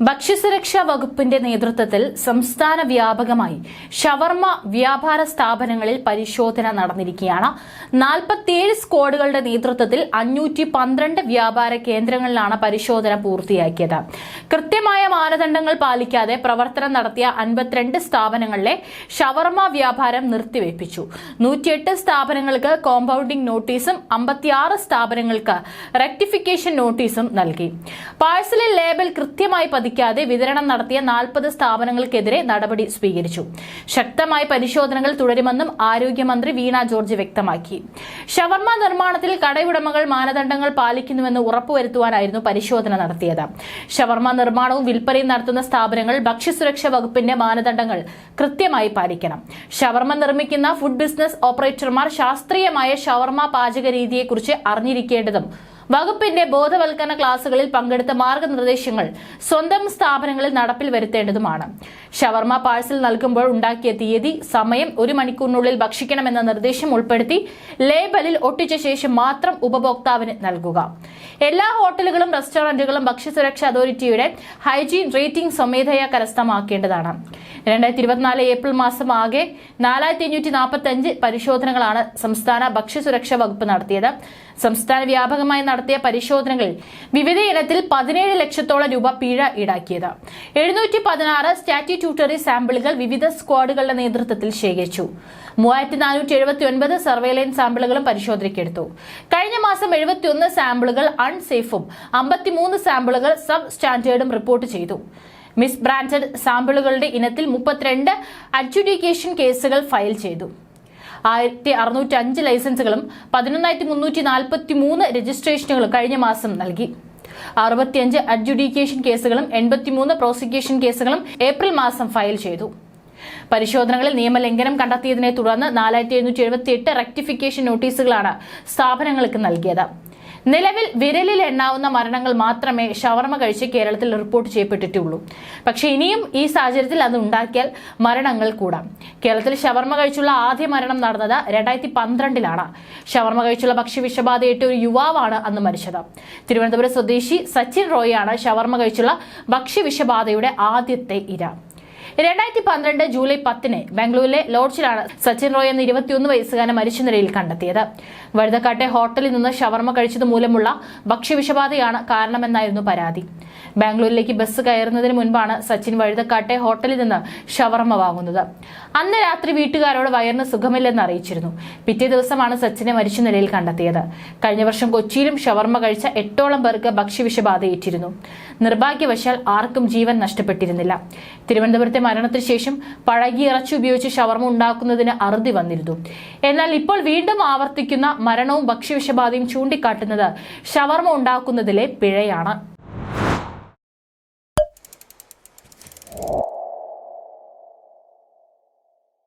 ഭക്ഷ്യസുരക്ഷാ വകുപ്പിന്റെ നേതൃത്വത്തിൽ സംസ്ഥാന വ്യാപകമായി ഷവർമ വ്യാപാര സ്ഥാപനങ്ങളിൽ പരിശോധന നടന്നിരിക്കുകയാണ്. നാൽപ്പത്തിയേഴ് സ്ക്വാഡുകളുടെ നേതൃത്വത്തിൽ അഞ്ഞൂറ്റി പന്ത്രണ്ട് വ്യാപാര കേന്ദ്രങ്ങളിലാണ് പരിശോധന പൂർത്തിയാക്കിയത്. കൃത്യമായ മാനദണ്ഡങ്ങൾ പാലിക്കാതെ പ്രവർത്തനം നടത്തിയ അൻപത്തിരണ്ട് സ്ഥാപനങ്ങളിലെ ഷവർമ വ്യാപാരം നിർത്തിവെപ്പിച്ചു നൂറ്റിയെട്ട് സ്ഥാപനങ്ങൾക്ക് കോമ്പൗണ്ടിംഗ് നോട്ടീസും അമ്പത്തിയാറ് സ്ഥാപനങ്ങൾക്ക് റെക്ടിഫിക്കേഷൻ നോട്ടീസും നൽകി. പാഴ്സലിൽ ലേബൽ കൃത്യമായി പതിക്കാതെ വിതരണം നടത്തിയ നാൽപ്പത് സ്ഥാപനങ്ങൾക്കെതിരെ നടപടി സ്വീകരിച്ചു. ശക്തമായ പരിശോധനകൾ തുടരുമെന്നും ആരോഗ്യമന്ത്രി വീണ ജോർജ് വ്യക്തമാക്കി. ഷവർമ നിർമ്മാണത്തിൽ കടയുടമകൾ മാനദണ്ഡങ്ങൾ പാലിക്കുന്നുവെന്ന് ഉറപ്പുവരുത്തുവാനായിരുന്നു പരിശോധന നടത്തിയത്. ഷവർമ നിർമ്മാണവും വിൽപ്പനയും നടത്തുന്ന സ്ഥാപനങ്ങൾ ഭക്ഷ്യസുരക്ഷാ വകുപ്പിന്റെ മാനദണ്ഡങ്ങൾ കൃത്യമായി പാലിക്കണം. ഷവർമ നിർമ്മിക്കുന്ന ഫുഡ് ബിസിനസ് ഓപ്പറേറ്റർമാർ ശാസ്ത്രീയമായ ഷവർമ പാചക രീതിയെക്കുറിച്ച് അറിഞ്ഞിരിക്കേണ്ടതും വകുപ്പിന്റെ ബോധവൽക്കരണ ക്ലാസുകളിൽ പങ്കെടുത്ത മാർഗനിർദ്ദേശങ്ങൾ സ്വന്തം സ്ഥാപനങ്ങളിൽ നടപ്പിൽ വരുത്തേണ്ടതുമാണ്. ഷവർമ പാഴ്സൽ നൽകുമ്പോൾ ഉണ്ടാക്കിയ തീയതി സമയം ഒരു മണിക്കൂറിനുള്ളിൽ ഭക്ഷിക്കണമെന്ന നിർദ്ദേശം ഉൾപ്പെടുത്തി ലേബലിൽ ഒട്ടിച്ച ശേഷം മാത്രം ഉപഭോക്താവിന് നൽകുക. എല്ലാ ഹോട്ടലുകളും റെസ്റ്റോറന്റുകളും ഭക്ഷ്യസുരക്ഷ അതോറിറ്റിയുടെ ഹൈജീൻ റേറ്റിംഗ് സ്വമേധയാ കരസ്ഥമാക്കേണ്ടതാണ്. രണ്ടായിരത്തി ഇരുപത്തിനാല് ഏപ്രിൽ മാസം ആകെ നാലായിരത്തി അഞ്ഞൂറ്റി നാൽപ്പത്തി അഞ്ച് പരിശോധനകളാണ് സംസ്ഥാന ഭക്ഷ്യസുരക്ഷാ വകുപ്പ് നടത്തിയത്. സംസ്ഥാന വ്യാപകമായി നടത്തിയ പരിശോധനകളിൽ വിവിധ ഇനത്തിൽ പതിനേഴ് ലക്ഷത്തോളം രൂപ പിഴ ഈടാക്കിയത്. എഴുന്നൂറ്റി പതിനാറ് സ്റ്റാറ്റ്യൂട്ടറി സാമ്പിളുകൾ വിവിധ സ്ക്വാഡുകളുടെ നേതൃത്വത്തിൽ ശേഖരിച്ചു. മൂവായിരത്തി നാനൂറ്റി എഴുപത്തി ഒൻപത് സർവേലൻസ് സാമ്പിളുകളും പരിശോധനയ്ക്കെടുത്തു. കഴിഞ്ഞ മാസം എഴുപത്തിയൊന്ന് സാമ്പിളുകൾ അൺസേഫും അമ്പത്തിമൂന്ന് സാമ്പിളുകൾ സബ് സ്റ്റാൻഡേർഡും റിപ്പോർട്ട് ചെയ്തു. മിസ് ബ്രാൻഡഡ് സാമ്പിളുകളുടെ ഇനത്തിൽ മുപ്പത്തിരണ്ട് അഡ്ജുഡിക്കേഷൻ കേസുകൾ ഫയൽ ചെയ്തു. ആയിരത്തി അറുന്നൂറ്റി അഞ്ച് ലൈസൻസുകളും പതിനൊന്നായിരത്തി മുന്നൂറ്റി നാൽപ്പത്തി മൂന്ന് രജിസ്ട്രേഷനുകളും കഴിഞ്ഞ മാസം നൽകി. അറുപത്തിയഞ്ച് അഡ്ജുഡിക്കേഷൻ കേസുകളും എൺപത്തിമൂന്ന് പ്രോസിക്യൂഷൻ കേസുകളും ഏപ്രിൽ മാസം ഫയൽ ചെയ്തു. പരിശോധനകളിൽ നിയമലംഘനം കണ്ടെത്തിയതിനെ തുടർന്ന് നാലായിരത്തി എഴുന്നൂറ്റി എഴുപത്തി എട്ട് റെക്ടിഫിക്കേഷൻ നോട്ടീസുകളാണ് സ്ഥാപനങ്ങൾക്ക് നൽകിയത്. നിലവിൽ വിരലിൽ എണ്ണാവുന്ന മരണങ്ങൾ മാത്രമേ ഷവർമ കഴിച്ച് കേരളത്തിൽ റിപ്പോർട്ട് ചെയ്യപ്പെട്ടിട്ടുള്ളൂ. പക്ഷേ ഇനിയും ഈ സാഹചര്യത്തിൽ അത് ഉണ്ടാക്കിയാൽ മരണങ്ങൾ കൂടാം. കേരളത്തിൽ ഷവർമ കഴിച്ചുള്ള ആദ്യ മരണം നടന്നത് രണ്ടായിരത്തി പന്ത്രണ്ടിലാണ് ഷവർമ കഴിച്ചുള്ള ഭക്ഷ്യവിഷബാധയേറ്റ ഒരു യുവാവാണ് അന്ന് മരിച്ചത്. തിരുവനന്തപുരം സ്വദേശി സച്ചിൻ റോയാണ് ഷവർമ കഴിച്ചുള്ള ഭക്ഷ്യ വിഷബാധയുടെ ആദ്യത്തെ ഇര. രണ്ടായിരത്തി പന്ത്രണ്ട് ജൂലൈ പത്തിന് ബാംഗ്ലൂരിലെ ലോഡ്ജിലാണ് സച്ചിൻ റോയ് എന്ന ഇരുപത്തിയൊന്ന് വയസ്സുകാരൻ മരിച്ച നിലയിൽ കണ്ടെത്തിയത്. വഴുതക്കാട്ടെ ഹോട്ടലിൽ നിന്ന് ഷവർമ കഴിച്ചത് മൂലമുള്ള ഭക്ഷ്യവിഷബാധയാണ് കാരണമെന്നായിരുന്നു പരാതി. ബാംഗ്ലൂരിലേക്ക് ബസ് കയറുന്നതിന് മുൻപാണ് സച്ചിൻ വഴുതക്കാട്ടെ ഹോട്ടലിൽ നിന്ന് ഷവർമ വാങ്ങുന്നത്. അന്ന് രാത്രി വീട്ടുകാരോട് വയറിന് സുഖമില്ലെന്ന് അറിയിച്ചിരുന്നു. പിറ്റേ ദിവസമാണ് സച്ചിനെ മരിച്ച നിലയിൽ കണ്ടെത്തിയത്. കഴിഞ്ഞ വർഷം കൊച്ചിയിലും ഷവർമ്മ കഴിച്ച എട്ടോളം പേർക്ക് ഭക്ഷ്യവിഷബാധയേറ്റിരുന്നു. നിർഭാഗ്യവശാൽ ആർക്കും ജീവൻ നഷ്ടപ്പെട്ടിരുന്നില്ല. തിരുവനന്തപുരത്തെ മരണത്തിന് ശേഷം പഴകിയ ഇറച്ചി ഉപയോഗിച്ച് ഷവർമ്മ ഉണ്ടാക്കുന്നതിന് അറുതി വന്നിരുന്നു. എന്നാൽ ഇപ്പോൾ വീണ്ടും ആവർത്തിക്കുന്ന മരണവും ഭക്ഷ്യവിഷബാധയും ചൂണ്ടിക്കാട്ടുന്നത് ഷവർമ്മ ഉണ്ടാക്കുന്നതിലെ പിഴയാണ്.